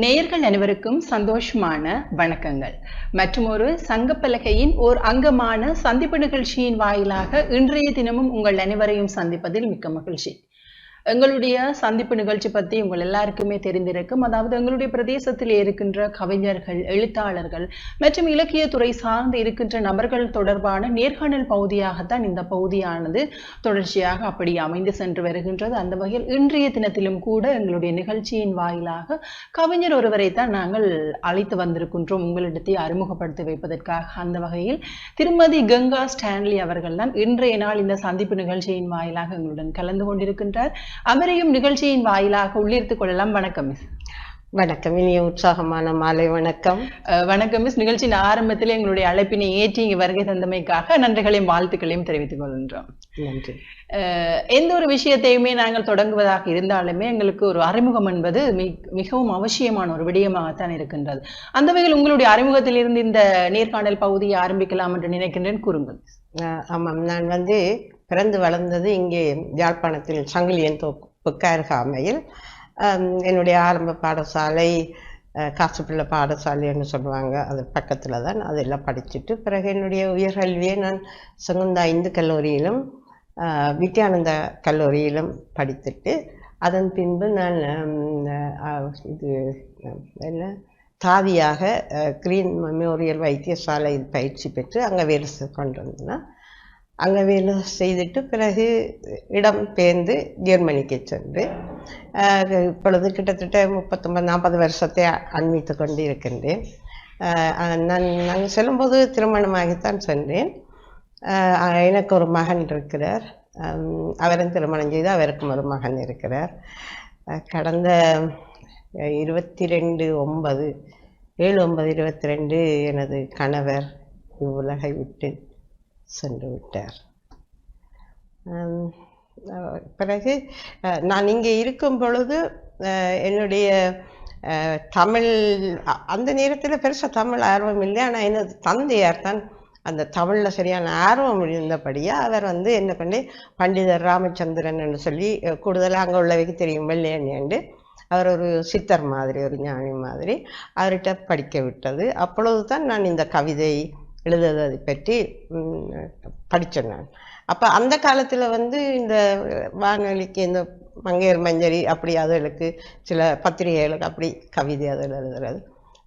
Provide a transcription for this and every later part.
நேயர்கள் அனைவருக்கும் சந்தோஷமான வணக்கங்கள். மற்றும் ஒரு சங்கப்பலகையின் ஓர் அங்கமான சந்திப்பு நிகழ்ச்சியின் வாயிலாக இன்றைய தினமும் உங்கள் அனைவரையும் சந்திப்பதில் மிக்க மகிழ்ச்சி. எங்களுடைய சந்திப்பு நிகழ்ச்சி பற்றி உங்கள் எல்லாருக்குமே தெரிந்திருக்கும். அதாவது எங்களுடைய பிரதேசத்தில் இருக்கின்ற கவிஞர்கள் எழுத்தாளர்கள் மற்றும் இலக்கியத்துறை சார்ந்து இருக்கின்ற நபர்கள் தொடர்பான நேர்காணல் பகுதியாகத்தான் இந்த பகுதியானது தொடர்ச்சியாக அப்படி அமைந்து சென்று வருகின்றது. அந்த வகையில் இன்றைய தினத்திலும் கூட எங்களுடைய நிகழ்ச்சியின் வாயிலாக கவிஞர் ஒருவரை தான் நாங்கள் அழைத்து வந்திருக்கின்றோம். உங்களிடத்தை அறிமுகப்படுத்தி வைப்பதற்காக. அந்த வகையில் திருமதி கங்கா ஸ்டான்லி அவர்கள் தான் இன்றைய நாள் இந்த சந்திப்பு நிகழ்ச்சியின் வாயிலாக எங்களுடன் கலந்து கொண்டிருக்கின்றார். அமரையும் நிகழ்ச்சியின் வாயிலாக உள்ளிருத்துக் கொள்ளலாம். வணக்கம் மிஸ் வணக்கம். இனிய உற்சாகமான மாலை வணக்கம். வணக்கம் மிஸ் நிகழ்ச்சியின் ஆரம்பத்தில் எங்களுடைய அழைப்பினை ஏற்றி இங்கு வருகை தந்தமைக்காக நன்றிகளையும் வாழ்த்துக்களையும் தெரிவித்துக் கொள்கின்றோம். நன்றி. எந்த ஒரு விஷயத்தையுமே நாங்கள் தொடங்குவதாக இருந்தாலுமே எங்களுக்கு ஒரு அறிமுகம் என்பது மிக்- மிகவும் அவசியமான ஒரு விடயமாகத்தான் இருக்கின்றது. அந்த வகையில் உங்களுடைய அறிமுகத்தில் இருந்து இந்த நேர்காணல் பகுதியை ஆரம்பிக்கலாம் என்று நினைக்கின்றேன். கூறுங்கள் ஆமாம். நான் வந்து பிறந்து வளர்ந்தது இங்கே யாழ்ப்பாணத்தில் சங்கிலியன் தோப்புக்கு கருகாமையில் என்னுடைய ஆரம்ப பாடசாலை காசுப்பிள்ளை பாடசாலைன்னு சொல்லுவாங்க. அது பக்கத்தில் தான் அதெல்லாம் படிச்சுட்டு பிறகு என்னுடைய உயர்கல்வியை நான் சுகுந்தா இந்து கல்லூரியிலும் வித்யானந்தா கல்லூரியிலும் படித்துட்டு அதன் பின்பு நான் இது என்ன தாதியாக கிரீன் மெமோரியல் வைத்தியசாலையில் பயிற்சி பெற்று அங்கே வேலை கொண்டு வந்தேன் அங்கே வேலை செய்துட்டு பிறகு இடம் பேர்ந்து ஜெர்மனிக்கு சென்று இப்பொழுது கிட்டத்தட்ட முப்பத்தொம்பது நாற்பது வருஷத்தை அண்மித்து கொண்டு இருக்கின்றேன் நான் நாங்கள் செல்லும்போது திருமணமாகித்தான் சென்றேன் எனக்கு ஒரு மகன் இருக்கிறார். அவரும் திருமணம் செய்து அவருக்கும் ஒரு மகன் இருக்கிறார். கடந்த இருபத்தி ரெண்டு ஒன்பது ஏழு ஒன்பது இருபத்தி ரெண்டு எனது கணவர் இவ்வுலகை விட்டு சென்று விட்டார். பிறகு நான் இங்கே இருக்கும் பொழுது என்னுடைய தமிழ் அந்த நேரத்தில் பெருசாக தமிழ் ஆர்வம் இல்லை. ஆனால் எனது தந்தையார் தான் அந்த தமிழில் சரியான ஆர்வம் இருந்தபடியாக அவர் வந்து என்ன பண்ணி பண்டிதர் ராமச்சந்திரன் சொல்லி கூடுதலாக அங்கே உள்ளவைக்கு தெரியும் வெள்ளையண்ணேண்டு. அவர் ஒரு சித்தர் மாதிரி ஒரு ஞானி மாதிரி. அவர்கிட்ட படிக்க விட்டது. அப்பொழுது தான் நான் இந்த கவிதை எழுதுவதை பற்றி படித்தேன் நான். அப்போ அந்த காலத்தில் வந்து இந்த வானொலிக்கு இந்த மங்கையர் மஞ்சரி அப்படி அதுகளுக்கு சில பத்திரிகைகளுக்கு அப்படி கவிதை அதில் எழுதுறது.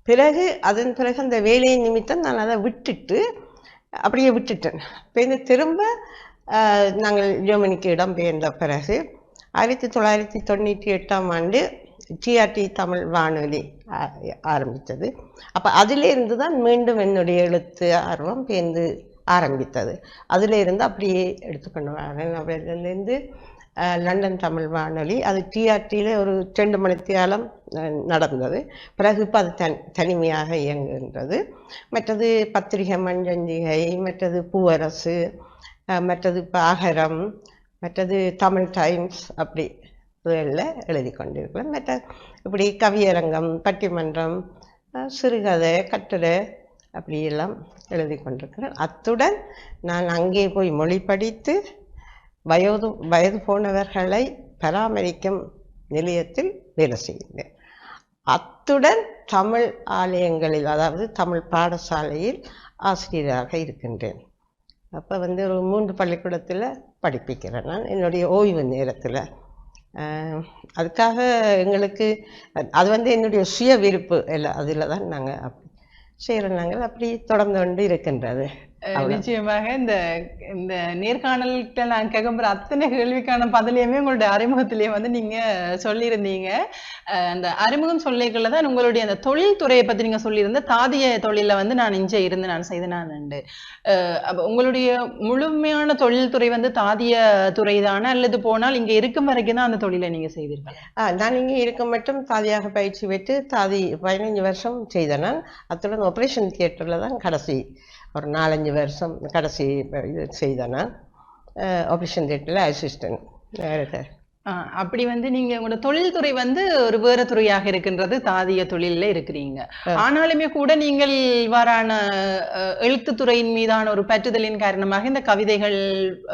பிறகு அதன் பிறகு அந்த வேலையை நிமித்தம் நான் அதை விட்டுட்டு அப்படியே விட்டுட்டேன். இப்போ இந்த திரும்ப நாங்கள் ஜெர்மனிக்கு இடம் பெயர்ந்த பிறகு ஆயிரத்தி தொள்ளாயிரத்தி தொண்ணூற்றி எட்டாம் ஆண்டு டிஆர்டி தமிழ் வானொலி ஆரம்பித்தது. அப்போ அதிலிருந்து தான் மீண்டும் என்னுடைய எழுத்து ஆர்வம் பேர்ந்து ஆரம்பித்தது. அதில் இருந்து அப்படியே எடுத்துக்கொண்டு வரேன் அதிலிருந்து லண்டன் தமிழ் வானொலி அது டிஆர்டியில் ஒரு ரெண்டு மணித்தியாலம் அஹ், நடந்தது. பிறகு இப்போ அது தன் தனிமையாக இயங்குகின்றது. மற்றது பத்திரிகை மஞ்சஞ்சிகை மற்றது பூவரசு மற்றது மற்றது பாகரம் மற்றது தமிழ் டைம்ஸ் அப்படி இதழில் எழுதி கொண்டிருக்கிறேன் மற்ற இப்படி கவியரங்கம் பட்டிமன்றம் சிறுகதை கட்டுரை அப்படியெல்லாம் எழுதி கொண்டிருக்கிறேன் அத்துடன் நான் அங்கே போய் மொழி படித்து வயது வயது போனவர்களை பராமரிக்கும் நிலையத்தில் வேலை செய்கின்றேன் அத்துடன் தமிழ் ஆலயங்களில் அதாவது தமிழ் பாடசாலையில் ஆசிரியராக இருக்கின்றேன். அப்போ வந்து ஒரு மூன்று பள்ளிக்கூடத்தில் படிப்பிக்கிறேன் நான். என்னுடைய ஓய்வு நேரத்தில் அதுக்காக எங்களுக்கு அது வந்து என்னுடைய சுய விருப்பு இல்லை அதில் தான் நாங்கள் அப்படி செய்கிறோம் நாங்கள் அப்படி தொடர்ந்து கொண்டு இருக்கின்றது. நிச்சயமாக இந்த இந்த நேர்காணல்கிட்ட நான் கேட்குற அத்தனை கேள்விக்கான பதிலையுமே உங்களுடைய அறிமுகத்திலேயே வந்து நீங்க சொல்லியிருந்தீங்க. அந்த அறிமுகம் சொல்லிக்கல தான் உங்களுடைய அந்த தொழில் துறையை பத்தி நீங்க சொல்லியிருந்த தாதிய தொழில வந்து நான் இங்கே இருந்து நான் செய்து நான் உண்டு உங்களுடைய முழுமையான தொழில் துறை வந்து தாதிய துறை தானே அல்லது போனால் இங்க இருக்கும் வரைக்கும் தான் அந்த தொழிலை நீங்க செய்தீர்கள்? நான் இங்கே இருக்க மட்டும் தாதியாக பயிற்சி பெற்று தாதி பதினஞ்சு வருஷம் செய்தேன் நான். அத்துடன் ஆப்ரேஷன் தியேட்டரில் தான் கடைசி. ஒரு நாலஞ்சு வருஷம் கடைசி இது செய்தேன்னா ஆப்ரேஷன் தியேட்டரில் அசிஸ்டன்ட் ஆஹ் அப்படி வந்து நீங்க உங்களோட தொழில்துறை வந்து ஒரு வேற துறையாக இருக்கின்றது தாதிய தொழில்ல இருக்கிறீங்க. ஆனாலுமே கூட நீங்கள் இவ்வாறான அஹ், எழுத்துத்துறையின் மீதான ஒரு பற்றுதலின் காரணமாக இந்த கவிதைகள்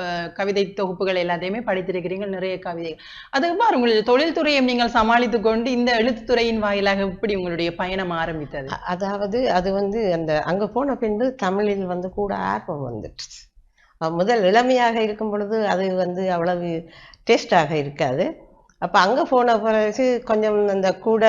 அஹ், கவிதை தொகுப்புகள் எல்லாத்தையுமே படித்திருக்கிறீங்க நிறைய கவிதைகள். அது எவ்வாறு உங்களுடைய தொழில்துறையை நீங்கள் சமாளித்துக் கொண்டு இந்த எழுத்துத்துறையின் வாயிலாக எப்படி உங்களுடைய பயணம் ஆரம்பித்தது? அ- அதாவது அது வந்து அந்த அங்க போன பின்பு தமிழில் வந்து கூட ஆர்வம் வந்துட்டு முதல் இளமையாக இருக்கும் பொழுது அது வந்து அவ்வளவு டேஸ்டாக இருக்காது. அப்போ அங்கே போன பிறகு கொஞ்சம் அந்த கூட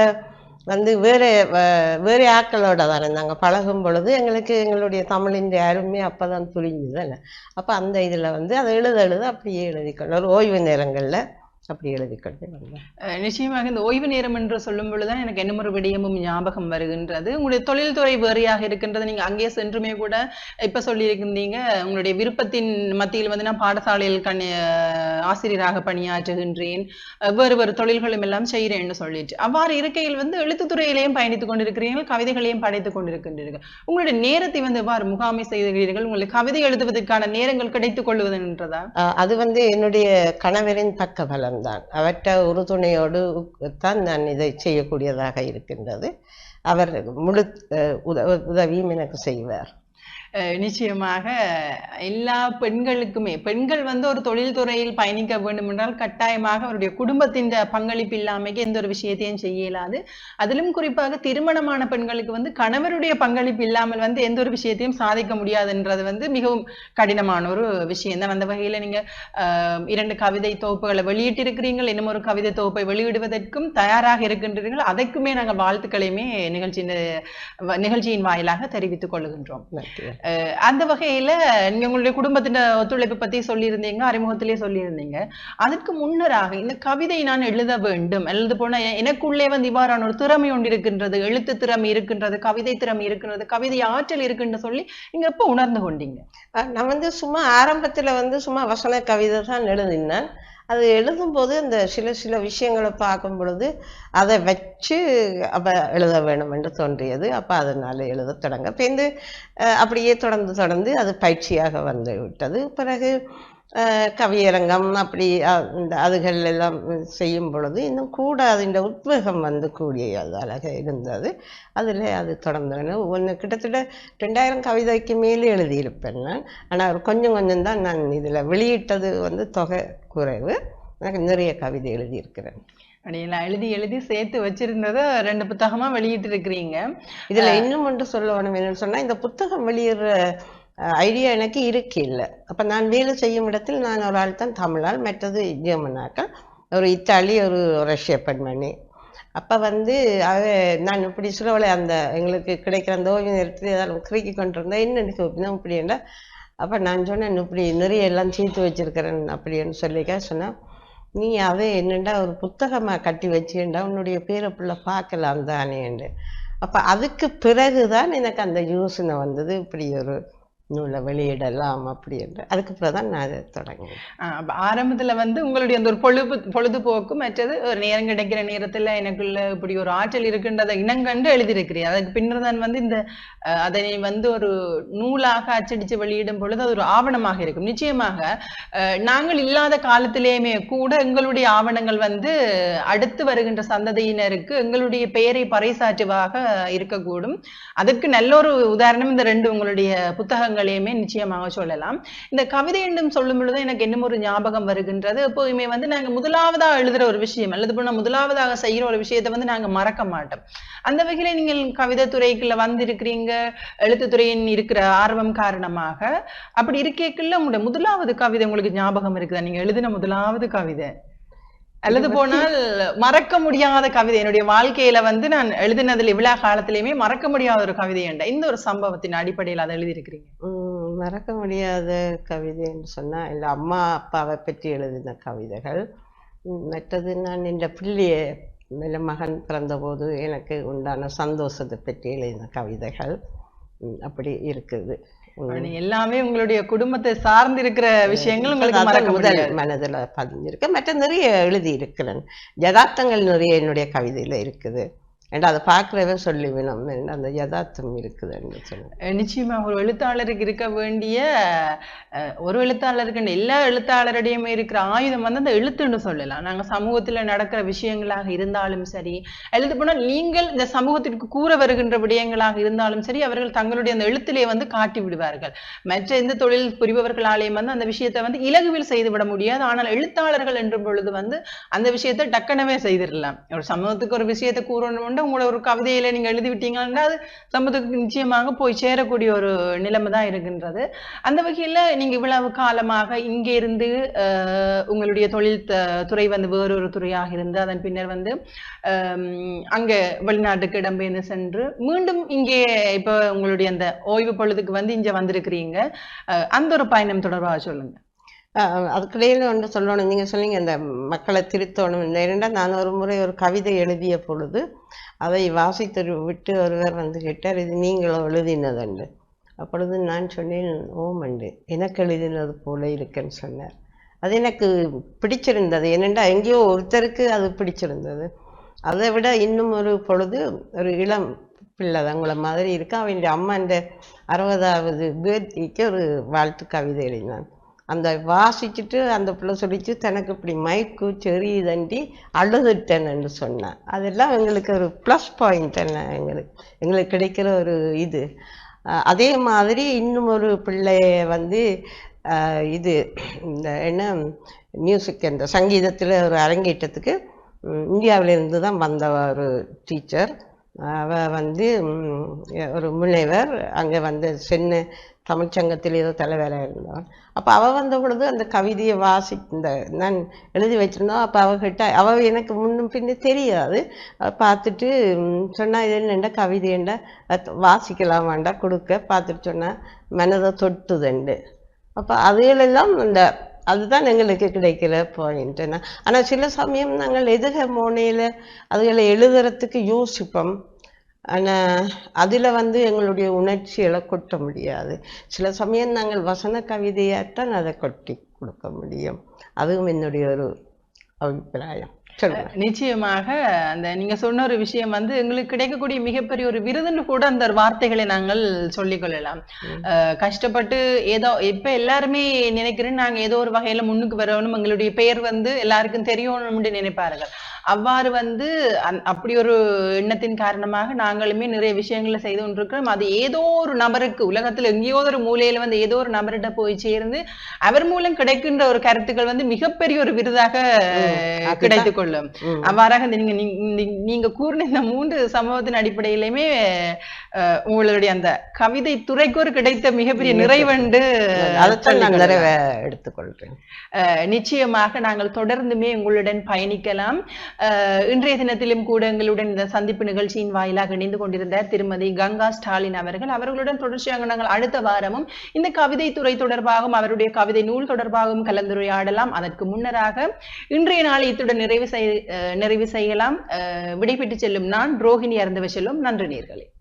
வந்து வேறு வேறு வேற ஆட்களோட தானே நாங்கள் பழகும் பொழுது எங்களுக்கு எங்களுடைய தமிழின் அருமை அப்பதான் புரிஞ்சுதானே அப்போ அந்த இதில் வந்து அதை எழுத எழுத அப்படியே எழுதிக்கொள்ள ஒரு ஓய்வு நேரங்களில் அப்படி எழுதிக்கொண்டு வந்தேன். நிச்சயமாக இந்த ஓய்வு நேரம் என்று சொல்லும் பொழுதுதான் எனக்கு என்ன ஒரு விடயமும் ஞாபகம் வருகின்றது. உங்களுடைய தொழில்துறை வேறையாக இருக்கின்றது. நீங்க அங்கே சென்றுமே கூட இப்ப சொல்லியிருந்தீங்க உங்களுடைய விருப்பத்தின் மத்தியில் வந்து நான் பாடசாலையில் கண் ஆசிரியராக பணியாற்றுகின்றேன். வேறு வேறு தொழில்களும் எல்லாம் செய்கிறேன்னு சொல்லிட்டு. அவ்வாறு இருக்கையில் வந்து எழுத்துத்துறையிலையும் பயணித்துக் கொண்டிருக்கிறீர்கள் கவிதைகளையும் படைத்துக் கொண்டிருக்கின்றீர்கள். உங்களுடைய நேரத்தை வந்து எவ்வாறு முகாமை செய்கிறீர்கள் உங்களுக்கு கவிதை எழுதுவதற்கான நேரங்கள் கிடைத்துக் கொள்வதுன்றதா அது வந்து என்னுடைய கணவரின் பக்க பலம்தான் அவற்ற உறுதுணையோடு தான் நான் இதை செய்யக்கூடியதாக இருக்கின்றது. அவர் முழு உத- உதவியும் எனக்கு செய்வார். நிச்சயமாக எல்லா பெண்களுக்குமே. பெண்கள் வந்து ஒரு தொழில்துறையில் பயணிக்க வேண்டும் என்றால் கட்டாயமாக அவருடைய குடும்பத்தின் பங்களிப்பு இல்லாமைக்கு எந்த ஒரு விஷயத்தையும் செய்ய இயலாது அதிலும் குறிப்பாக திருமணமான பெண்களுக்கு வந்து கணவருடைய பங்களிப்பு இல்லாமல் வந்து எந்த ஒரு விஷயத்தையும் சாதிக்க முடியாதுன்றது வந்து மிகவும் கடினமான ஒரு விஷயம் தான் அந்த வகையில நீங்க இரண்டு கவிதை தொகுப்புகளை வெளியிட்டிருக்கிறீர்கள் இன்னும் ஒரு கவிதை தொகுப்பை வெளியிடுவதற்கும் தயாராக இருக்கின்றீர்கள் அதற்குமே நாங்கள் வாழ்த்துக்களையுமே நிகழ்ச்சி நிகழ்ச்சியின் வாயிலாக தெரிவித்துக் கொள்கின்றோம். நன்றி. அந்த வகையில நீங்க உங்களுடைய குடும்பத்தின் ஒத்துழைப்பு பத்தி சொல்லியிருந்தீங்க அறிமுகத்திலே சொல்லியிருந்தீங்க. அதற்கு முன்னராக இந்த கவிதை நான் எழுத வேண்டும். எழுத போனா எனக்குள்ளே வந்து இவ்வாறான ஒரு திறமை ஒன்று இருக்கின்றது எழுத்து திறமை இருக்கின்றது கவிதை திறமை இருக்கின்றது கவிதை ஆற்றல் இருக்குன்னு சொல்லி நீங்க எப்ப உணர்ந்து கொண்டீங்க? நான் வந்து சும்மா ஆரம்பத்துல வந்து சும்மா வசன கவிதை தான் எழுதினேன். அது எழுதும்போது அந்த சில சில விஷயங்களை பார்க்கும் பொழுது அதை வச்சு அப்போ எழுத வேணும் என்று தோன்றியது. அப்போ அதனால் எழுத தொடங்க. பிந்து அஹ், அப்படியே தொடர்ந்து தொடர்ந்து அது பயிற்சியாக வந்து விட்டது. பிறகு கவியரங்கம் அப்படி இந்த அதுகள் எல்லாம் செய்யும் பொழுது இன்னும் கூட அதின் உத்வேகம் வந்து கூடியதாக இருந்தது. அதில் அது தொடர்ந்து ஒன்று கிட்டத்தட்ட ரெண்டாயிரம் கவிதைக்கு மேலே எழுதியிருப்பேன் நான். ஆனால் கொஞ்சம் கொஞ்சம் தான் நான் இதில் வெளியிட்டது வந்து தொகை குறைவு. எனக்கு நிறைய கவிதை எழுதியிருக்கிறேன். அப்படியெல்லாம் எழுதி எழுதி சேர்த்து வச்சிருந்ததை ரெண்டு புத்தகமா வெளியிட்டு இருக்கிறீங்க இதுல இன்னும் ஒன்று சொல்ல வேணும். என்னன்னு சொன்னா இந்த புத்தகம் வெளியிடுற ஐடியா எனக்கு இருக்கு இல்லை அப்போ நான் வேலை செய்யும் இடத்தில் நான் ஒரு ஆள் தான் தமிழால் மற்றது ஜெர்மனாக்கள் ஒரு இத்தாலி ஒரு ரஷ்ய பெண்மணி. அப்போ வந்து அவ நான் இப்படி சொல்லவளை அந்த எங்களுக்கு கிடைக்கிற அந்த ஓவியம் நேரத்தில் ஏதாவது கிறுக்கி கொண்டிருந்தேன் என்ன எனக்கு இன்னும் இப்படின்னா அப்போ நான் சொன்னேன் இப்படி நிறைய எல்லாம் சேர்த்து வச்சுருக்கிறேன் அப்படின்னு சொல்லிக்க சொன்னா நீ அதை என்னண்டா ஒரு புத்தகமாக கட்டி வச்சுண்டா உன்னுடைய பேரை பிள்ளை பார்க்கலாம் தானேண்டு. அப்போ அதுக்கு பிறகு தான் எனக்கு அந்த யோசனை வந்தது. இப்படி ஒரு நூலை வெளியிடலாம் அப்படி என்று. அதுக்கப்புறம் நான் அதை தொடங்கினேன். ஆரம்பத்தில் ஆரம்பத்துல வந்து உங்களுடைய அந்த ஒரு பொழுது பொழுதுபோக்கு மற்றது ஒரு நேரம் கிடைக்கிற நேரத்தில் எனக்குள்ள இப்படி ஒரு ஆற்றல் இருக்குன்றதை இனங்கண்டு எழுதியிருக்கிறேன் அதுக்கு பின்னர் தான் வந்து இந்த அதனை வந்து ஒரு நூலாக அச்சடித்து வெளியிடும் பொழுது அது ஒரு ஆவணமாக இருக்கும். நிச்சயமாக நாங்கள் இல்லாத காலத்திலேயுமே கூட எங்களுடைய ஆவணங்கள் வந்து அடுத்து வருகின்ற சந்ததியினருக்கு எங்களுடைய பெயரை பறைசாற்றுவாக இருக்கக்கூடும். அதற்கு நல்ல ஒரு உதாரணம் இந்த ரெண்டு உங்களுடைய புத்தகங்கள் புத்தகங்களையுமே நிச்சயமாக சொல்லலாம். இந்த கவிதை என்றும் சொல்லும் பொழுது எனக்கு இன்னும் ஒரு ஞாபகம் வருகின்றது. எப்போதுமே வந்து நாங்க முதலாவதா எழுதுற ஒரு விஷயம் அல்லது போனா முதலாவதாக செய்யற ஒரு விஷயத்தை வந்து நாங்க மறக்க மாட்டோம். அந்த வகையில நீங்கள் கவிதை துறைக்குள்ள வந்திருக்கிறீங்க எழுத்துத்துறையின் இருக்கிற ஆர்வம் காரணமாக. அப்படி இருக்கேக்குள்ள உங்களுடைய முதலாவது கவிதை உங்களுக்கு ஞாபகம் இருக்குதா? நீங்க எழுதின முதலாவது கவிதை. அல்லது போனால் மறக்க முடியாத கவிதை. என்னுடைய வாழ்க்கையில வந்து நான் எழுதினதுல இவ்வளவு காலத்திலயுமே மறக்க முடியாத ஒரு கவிதை என்ற இந்த ஒரு சம்பவத்தின் அடிப்படையில் அதை எழுதியிருக்கிறீங்க. மறக்க முடியாத கவிதைன்னு சொன்னா இல்லை அம்மா அப்பாவை பற்றி எழுதின கவிதைகள். மற்றது நான் இந்த பிள்ளைய மேல மகன் பிறந்தபோது எனக்கு உண்டான சந்தோஷத்தை பற்றி எழுதின கவிதைகள். அப்படி இருக்குது. எல்லாமே உங்களுடைய குடும்பத்தை சார்ந்து இருக்கிற விஷயங்கள் உங்களுக்கு மறக்க முதல் மனதுல பதிஞ்சிருக்கு. மற்ற நிறைய எழுதி இருக்கிறேன் யதார்த்தங்கள் நிறைய என்னுடைய கவிதையில இருக்குது. ஏன்னா அதை பார்க்குறவே சொல்லி வேணும் அந்த யதார்த்தம் இருக்குதுன்னு சொல்லுவேன் நிச்சயமாக ஒரு எழுத்தாளருக்கு இருக்க வேண்டிய ஒரு எழுத்தாளருக்கு எல்லா எழுத்தாளரிடையுமே இருக்கிற ஆயுதம் வந்து அந்த எழுத்துன்னு சொல்லலாம். நாங்கள் சமூகத்தில் நடக்கிற விஷயங்களாக இருந்தாலும் சரி எழுத போனால் நீங்கள் இந்த சமூகத்திற்கு கூற வருகின்ற விடயங்களாக இருந்தாலும் சரி அவர்கள் தங்களுடைய அந்த எழுத்திலே வந்து காட்டி விடுவார்கள். மற்ற எந்த தொழில் புரிபவர்களாலேயும் வந்து அந்த விஷயத்தை வந்து இலகுவில் செய்து விட முடியாது. ஆனால் எழுத்தாளர்கள் என்ற பொழுது வந்து அந்த விஷயத்தை டக்கனவே செய்திடலாம். ஒரு சமூகத்துக்கு ஒரு விஷயத்தை கூறணும்னு உங்களோட ஒரு கவிதையில நீங்க எழுதி விட்டீங்கன்னா அது சமூகத்துக்கு நிச்சயமாக போய் சேரக்கூடிய ஒரு நிலைமை தான் இருக்கின்றது. அந்த வகையில நீங்க இவ்வளவு காலமாக இங்கே இருந்து உங்களுடைய தொழில் துறை வந்து வேறொரு துறையாக இருந்து அதன் பின்னர் வந்து அங்க வெளிநாட்டுக்கு இடம்பெயர்ந்து சென்று மீண்டும் இங்கே இப்ப உங்களுடைய அந்த ஓய்வு பொழுதுக்கு வந்து இங்க வந்திருக்கிறீங்க. அந்த ஒரு பயணம் தொடர்பாக சொல்லுங்க. ஆஹ் ஒன்று சொல்லணும். நீங்கள் சொன்னீங்க இந்த மக்களை திருத்தணும் இந்த இரண்டாம் நான் ஒரு முறை ஒரு கவிதை எழுதிய பொழுது அதை வாசித்து விட்டு ஒருவர் வந்து கேட்டார் இது நீங்களும் எழுதினதுண்டு அப்பொழுது நான் சொன்னேன் ஓம் அண்டு எனக்கு எழுதினது போல இருக்குன்னு சொன்னார். அது எனக்கு பிடிச்சிருந்தது. ஏனென்றால் எங்கேயோ ஒருத்தருக்கு அது பிடிச்சிருந்தது. அதை விட இன்னும் ஒரு பொழுது ஒரு இளம் பிள்ளை தான் மாதிரி இருக்கு. அவனுடைய அம்மா இந்த அறுபதாவது பேர்த்திக்கு ஒரு வாழ்த்து கவிதை எழுதினான். அந்த வாசிச்சுட்டு அந்த பிள்ளை சொல்லிச்சு தனக்கு இப்படி மயக்கு செறி தண்டி அழுதுட்டேன்னு சொன்னேன் அதெல்லாம் எங்களுக்கு ஒரு ப்ளஸ் பாயிண்ட் என்ன எங்களுக்கு எங்களுக்கு கிடைக்கிற ஒரு இது. அதே மாதிரி இன்னும் ஒரு பிள்ளைய வந்து இது இந்த என்ன மியூசிக் இந்த சங்கீதத்தில் ஒரு அரங்கேற்றத்துக்கு இந்தியாவிலேருந்து தான் வந்த ஒரு டீச்சர் அவ வந்து ஒரு முனைவர். அங்கே வந்து சென்னை தமிழ்ச்சங்கத்தில் ஏதோ தலைவராக இருந்தான் அப்போ அவள் வந்த பொழுது அந்த கவிதையை வாசி இந்த நான் எழுதி வச்சுருந்தோம். அப்போ அவகிட்ட அவள் எனக்கு முன்னும் பின்னே தெரியாது. பார்த்துட்டு சொன்னால் இது என்னெண்டா கவிதைண்டா வாசிக்கலாம் வேண்டாம் கொடுக்க. பார்த்துட்டு சொன்னால் மனதை தொட்டுதுண்டு. அப்போ அதுகளெல்லாம் இந்த அதுதான் எங்களுக்கு கிடைக்கிற பாயிண்ட்டுன்னா ஆனால் சில சமயம் நாங்கள் எதுக மோனையில் அதுகளை எழுதுறதுக்கு யோசிப்போம். ஆனால் அதில் வந்து எங்களுடைய உணர்ச்சிகளை கொட்ட முடியாது. சில சமயம் நாங்கள் வசன கவிதையாத்தான் அதை கொட்டி கொடுக்க முடியும். அதுவும் என்னுடைய ஒரு அபிப்பிராயம். சொல்லுங்க. நிச்சயமாக அந்த நீங்க சொன்ன ஒரு விஷயம் வந்து எங்களுக்கு கிடைக்கக்கூடிய மிகப்பெரிய ஒரு விருதுன்னு கூட அந்த வார்த்தைகளை நாங்கள் சொல்லிக் கொள்ளலாம் அஹ் கஷ்டப்பட்டு ஏதோ இப்ப எல்லாருமே நினைக்கிறேன் நாங்க ஏதோ ஒரு வகையில முன்னுக்கு வரணும். எங்களுடைய பெயர் வந்து எல்லாருக்கும் தெரியணும்னு நினைப்பார்கள். அவ்வாறு வந்து அப்படி ஒரு எண்ணத்தின் காரணமாக நாங்களுமே நிறைய விஷயங்களை செய்து கொண்டிருக்கிறோம். அது ஏதோ ஒரு நபருக்கு உலகத்துல எங்கேயோ ஒரு மூலையில வந்து ஏதோ ஒரு நபர்கிட்ட போய் சேர்ந்து அவர் மூலம் கிடைக்கின்ற ஒரு கருத்துக்கள் வந்து மிகப்பெரிய ஒரு விருதாக. கிடைத்துக் கொள்ளும். அவ்வாறாக நீங்க நீங்க- கூறின இந்த மூன்று சம்பவத்தின் அடிப்படையிலுமே அஹ், உங்களுடைய அந்த கவிதை துறைக்கு ஒரு கிடைத்த மிகப்பெரிய நிறைவண்டு அஹ் நிச்சயமாக நாங்கள் தொடர்ந்துமே உங்களுடன் பயணிக்கலாம். இன்றைய தினத்திலும் கூட எங்களுடன் இந்த சந்திப்பு நிகழ்ச்சியின் வாயிலாக இணைந்து கொண்டிருந்த திருமதி கங்கா ஸ்டாலின் அவர்கள் அவர்களுடன் தொடர்ச்சியாக நாங்கள் அடுத்த வாரமும் இந்த கவிதை துறை தொடர்பாகவும் அவருடைய கவிதை நூல் தொடர்பாகவும் கலந்துரையாடலாம். அதற்கு முன்னராக இன்றைய நாள் இத்துடன் நிறைவு செய் அஹ் நிறைவு செய்யலாம். விடைபெற்று செல்லும் நான் ரோஹிணி அருந்தவ செல்லும் நன்றி நேர்களே.